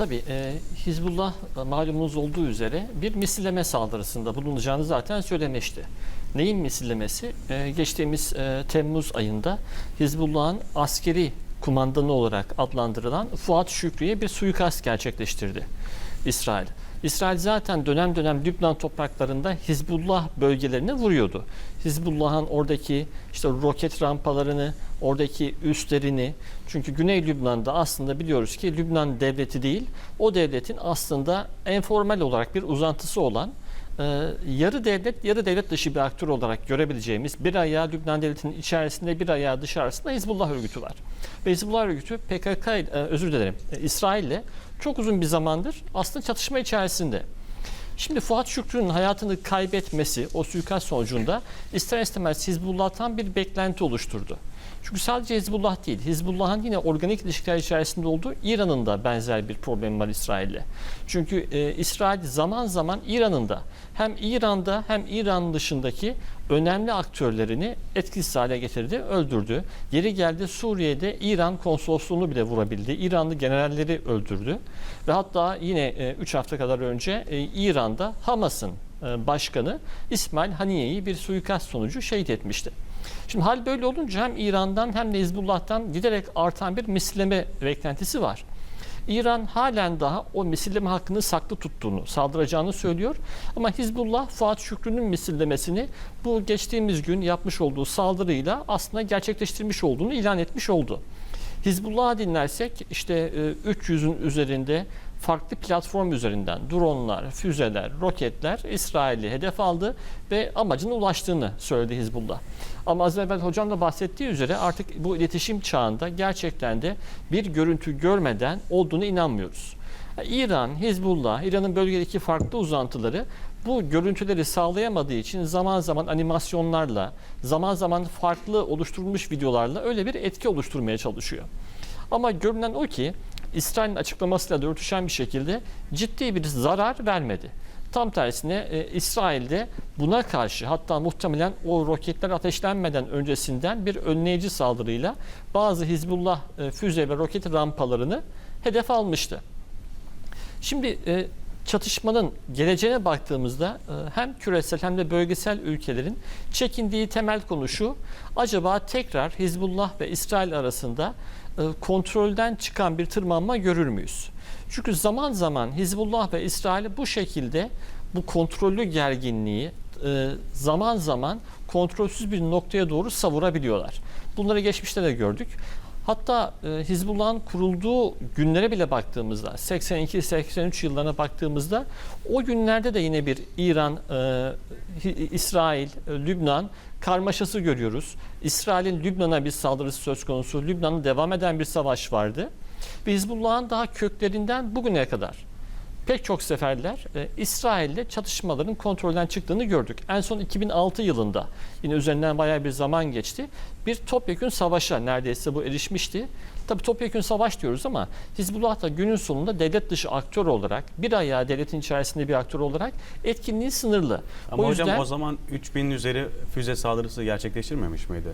Tabii e, Hizbullah malumunuz olduğu üzere bir misilleme saldırısında bulunacağını zaten söylemişti. Neyin misillemesi? E, geçtiğimiz e, Temmuz ayında Hizbullah'ın askeri kumandanı olarak adlandırılan Fuat Şükrü'ye bir suikast gerçekleştirdi İsrail. İsrail zaten dönem dönem Lübnan topraklarında Hizbullah bölgelerine vuruyordu. Hizbullah'ın oradaki işte roket rampalarını, oradaki üslerini çünkü Güney Lübnan'da aslında biliyoruz ki Lübnan devleti değil, o devletin aslında informal olarak bir uzantısı olan e, yarı devlet, yarı devlet dışı bir aktör olarak görebileceğimiz bir ayağı Lübnan devletinin içerisinde bir ayağı dışarısında Hizbullah örgütü var. Ve Hizbullah örgütü PKK, e, özür dilerim, e, İsrail'le çok uzun bir zamandır aslında çatışma içerisinde. Şimdi Fuat Şükrü'nün hayatını kaybetmesi o suikast sonucunda ister istemez Hizbullah'tan bir beklenti oluşturdu. Çünkü sadece Hizbullah değil, Hizbullah'ın yine organik ilişkiler içerisinde olduğu İran'ın da benzer bir problemi var İsrail'le. Çünkü e, İsrail zaman zaman İran'ın da hem İran'da hem İran dışındaki önemli aktörlerini etkisiz hale getirdi, öldürdü. Yeri geldi Suriye'de İran konsolosluğunu bile vurabildi. İranlı generalleri öldürdü. Ve hatta yine 3 hafta kadar önce e, İran'da Hamas'ın e, başkanı İsmail Haniye'yi bir suikast sonucu şehit etmişti. Şimdi hal böyle olunca hem İran'dan hem de Hizbullah'tan giderek artan bir misilleme beklentisi var. İran halen daha o misilleme hakkını saklı tuttuğunu, saldıracağını söylüyor. Ama Hizbullah Fuat Şükrü'nün misillemesini bu geçtiğimiz gün yapmış olduğu saldırıyla aslında gerçekleştirmiş olduğunu ilan etmiş oldu. Hizbullah'ı dinlersek işte e, 300'ün üzerinde farklı platform üzerinden dronlar, füzeler, roketler İsrail'i hedef aldı ve amacına ulaştığını söyledi Hizbullah. Ama az evvel hocam da bahsettiği üzere artık bu iletişim çağında gerçekten de bir görüntü görmeden olduğunu inanmıyoruz. İran, Hizbullah, İran'ın bölgedeki farklı uzantıları bu görüntüleri sağlayamadığı için zaman zaman animasyonlarla, zaman zaman farklı oluşturulmuş videolarla öyle bir etki oluşturmaya çalışıyor. Ama görünen o ki İsrail'in açıklamasıyla da örtüşen bir şekilde ciddi bir zarar vermedi. Tam tersine e, İsrail'de buna karşı hatta muhtemelen o roketler ateşlenmeden öncesinden bir önleyici saldırıyla bazı Hizbullah e, füze ve roket rampalarını hedef almıştı. Şimdi e, çatışmanın geleceğine baktığımızda e, hem küresel hem de bölgesel ülkelerin çekindiği temel konu şu. Acaba tekrar Hizbullah ve İsrail arasında e, kontrolden çıkan bir tırmanma görür müyüz? Çünkü zaman zaman Hizbullah ve İsrail bu şekilde bu kontrollü gerginliği e, zaman zaman kontrolsüz bir noktaya doğru savurabiliyorlar. Bunları geçmişte de gördük. Hatta e, Hizbullah'ın kurulduğu günlere bile baktığımızda 82-83 yıllarına baktığımızda o günlerde de yine bir İran, e, İsrail, e, Lübnan karmaşası görüyoruz. İsrail'in Lübnan'a bir saldırısı söz konusu. Lübnan'da devam eden bir savaş vardı. Ve Hizbullah'ın daha köklerinden bugüne kadar pek çok seferler e, İsrail'le çatışmaların kontrolden çıktığını gördük. En son 2006 yılında yine üzerinden bayağı bir zaman geçti. Bir topyekün savaşa neredeyse bu erişmişti. Tabii topyekün savaş diyoruz ama Hizbullah da günün sonunda devlet dışı aktör olarak bir ayağı devletin içerisinde bir aktör olarak etkinliği sınırlı. Ama o hocam yüzden o zaman 3000 üzeri füze saldırısı gerçekleştirmemiş miydi?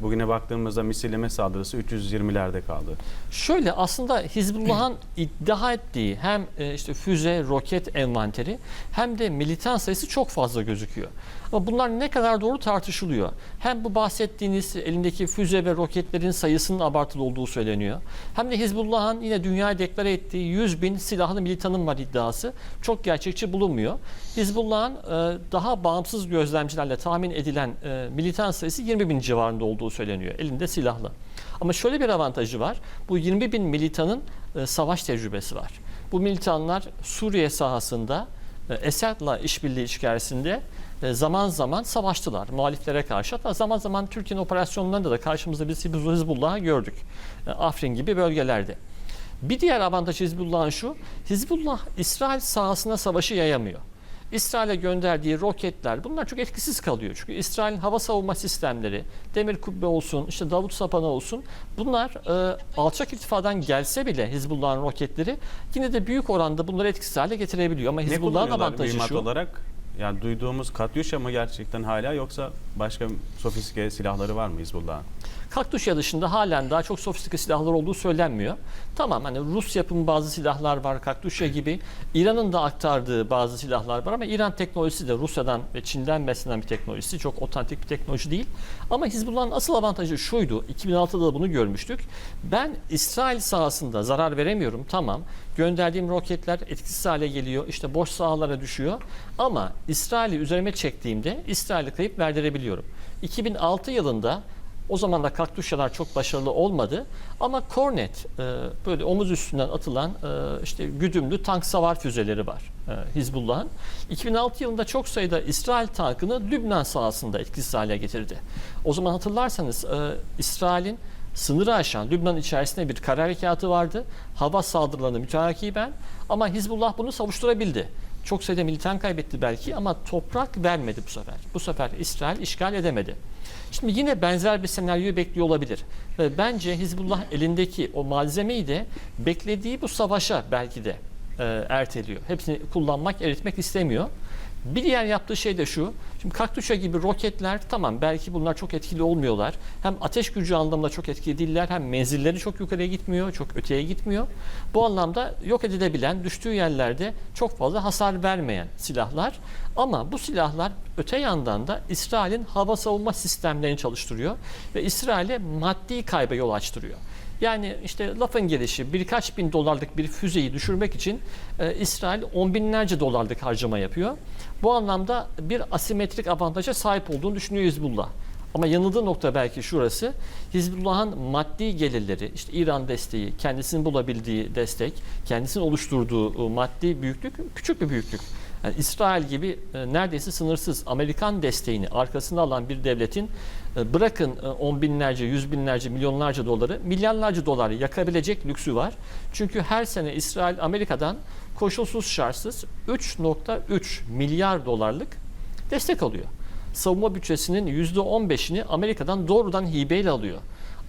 Bugüne baktığımızda misilleme saldırısı 320'lerde kaldı. Şöyle aslında Hizbullah'ın iddia ettiği hem e, işte füze, roket envanteri hem de militan sayısı çok fazla gözüküyor. Ama bunlar ne kadar doğru tartışılıyor. Hem bu bahsettiğiniz elindeki füze ve roketlerin sayısının abartılı olduğu söyleniyor. Hem de Hizbullah'ın yine dünyaya deklare ettiği 100 bin silahlı militanın var iddiası çok gerçekçi bulunmuyor. Hizbullah'ın e, daha bağımsız gözlemcilerle tahmin edilen e, militan sayısı 20 bin civarında olduğu söyleniyor. Elinde silahlı. Ama şöyle bir avantajı var. Bu 20 bin militanın e, savaş tecrübesi var. Bu militanlar Suriye sahasında e, Esad'la işbirliği içerisinde e, zaman zaman savaştılar muhaliflere karşı. Hatta zaman zaman Türkiye'nin operasyonlarında da karşımızda biz Hizbullah'ı gördük. E, Afrin gibi bölgelerde. Bir diğer avantaj Hizbullah'ın şu, Hizbullah İsrail sahasına savaşı yayamıyor. İsrail'e gönderdiği roketler bunlar çok etkisiz kalıyor. Çünkü İsrail'in hava savunma sistemleri, demir kubbe olsun, işte Davut sapanı olsun bunlar e, alçak irtifadan gelse bile Hizbullah'ın roketleri yine de büyük oranda bunları etkisiz hale getirebiliyor. Ama Hizbullah'ın avantajı şu. olarak? Yani duyduğumuz Katyusha mı gerçekten hala yoksa başka sofistike silahları var mı Hizbullah'ın? Kaktuşya dışında halen daha çok sofistike silahlar olduğu söylenmiyor. Tamam hani Rus yapımı bazı silahlar var Kaktuşya gibi. İran'ın da aktardığı bazı silahlar var ama İran teknolojisi de Rusya'dan ve Çin'den beslenen bir teknolojisi. Çok otantik bir teknoloji değil. Ama Hizbullah'ın asıl avantajı şuydu. 2006'da da bunu görmüştük. Ben İsrail sahasında zarar veremiyorum. Tamam. Gönderdiğim roketler etkisiz hale geliyor. İşte boş sahalara düşüyor. Ama İsrail'i üzerime çektiğimde İsrail'i kayıp verdirebiliyorum. 2006 yılında o zaman da kaktuşyalar çok başarılı olmadı ama Kornet e, böyle omuz üstünden atılan e, işte güdümlü tank savar füzeleri var e, Hizbullah'ın. 2006 yılında çok sayıda İsrail tankını Lübnan sahasında etkisiz hale getirdi. O zaman hatırlarsanız e, İsrail'in sınırı aşan Lübnan içerisinde bir kara harekatı vardı. Hava saldırılarını müteakiben ama Hizbullah bunu savuşturabildi. Çok sayıda militan kaybetti belki ama toprak vermedi bu sefer. Bu sefer İsrail işgal edemedi. Şimdi yine benzer bir senaryoyu bekliyor olabilir. Ve bence Hizbullah elindeki o malzemeyi de beklediği bu savaşa belki de e, erteliyor. Hepsini kullanmak, eritmek istemiyor. Bir diğer yaptığı şey de şu. Şimdi Kaktuşa gibi roketler tamam belki bunlar çok etkili olmuyorlar. Hem ateş gücü anlamında çok etkili değiller hem menzilleri çok yukarıya gitmiyor, çok öteye gitmiyor. Bu anlamda yok edilebilen, düştüğü yerlerde çok fazla hasar vermeyen silahlar. Ama bu silahlar öte yandan da İsrail'in hava savunma sistemlerini çalıştırıyor ve İsrail'e maddi kayba yol açtırıyor. Yani işte lafın gelişi birkaç bin dolarlık bir füzeyi düşürmek için e, İsrail on binlerce dolarlık harcama yapıyor. Bu anlamda bir asimetrik avantaja sahip olduğunu düşünüyor Hizbullah. Ama yanıldığı nokta belki şurası. Hizbullah'ın maddi gelirleri, işte İran desteği, kendisinin bulabildiği destek, kendisinin oluşturduğu e, maddi büyüklük küçük bir büyüklük. Yani İsrail gibi e, neredeyse sınırsız Amerikan desteğini arkasına alan bir devletin e, bırakın e, on binlerce, yüz binlerce, milyonlarca doları, milyarlarca dolar yakabilecek lüksü var. Çünkü her sene İsrail Amerika'dan koşulsuz şartsız 3.3 milyar dolarlık destek alıyor. Savunma bütçesinin %15'ini Amerika'dan doğrudan hibeyle alıyor.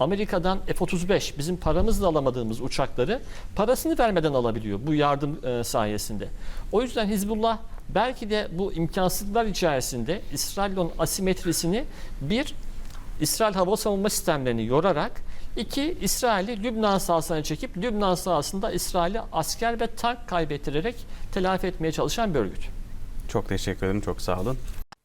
Amerika'dan F-35 bizim paramızla alamadığımız uçakları parasını vermeden alabiliyor bu yardım e, sayesinde. O yüzden Hizbullah belki de bu imkansızlıklar içerisinde İsrail'in asimetrisini bir İsrail hava savunma sistemlerini yorarak iki İsrail'i Lübnan sahasına çekip Lübnan sahasında İsrail'e asker ve tank kaybettirerek telafi etmeye çalışan bir örgüt. Çok teşekkür ederim. Çok sağ olun.